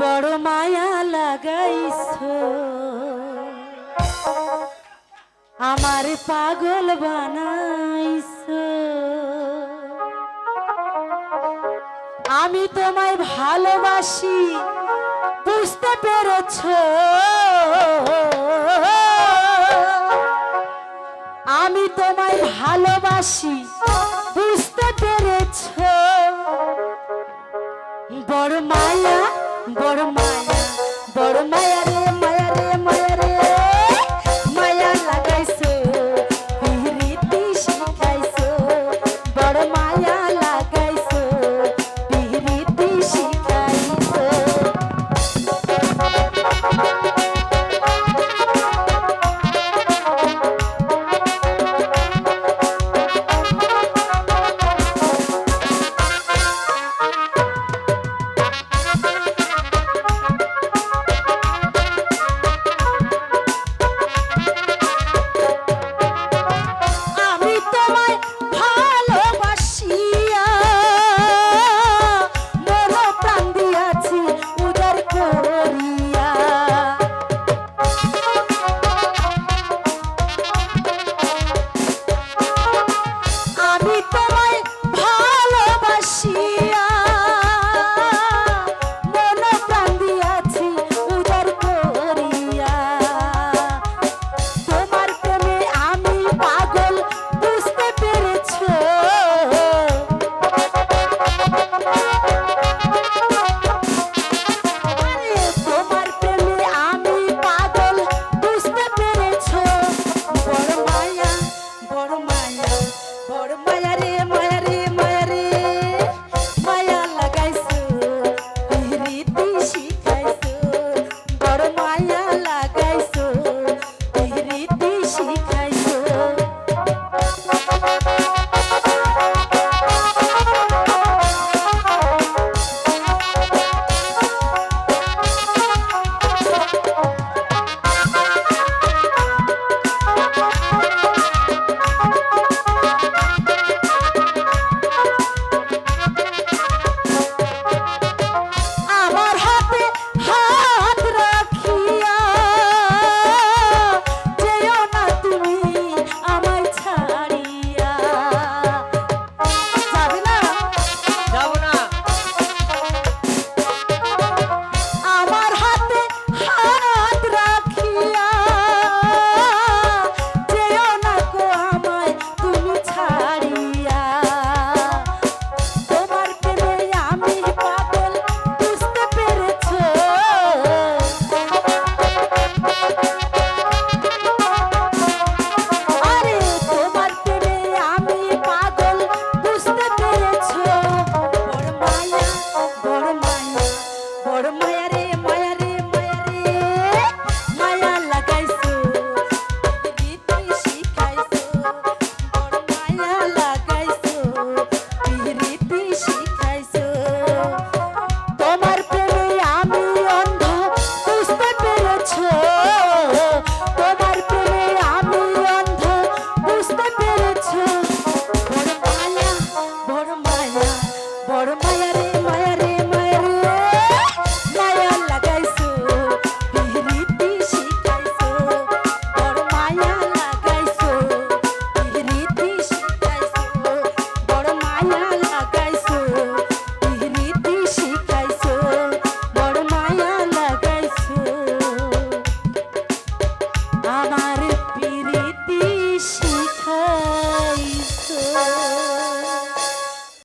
বড় মায়া লাগাইছ। আমার পাগল বানাইছ। আমি তোমায় ভালোবাসি, বুঝতে পেরেছ? আমি তোমায় ভালোবাসি, বুঝতে পেরেছ? বড় মায়া বড় মায়া বড় মায়া। Bye.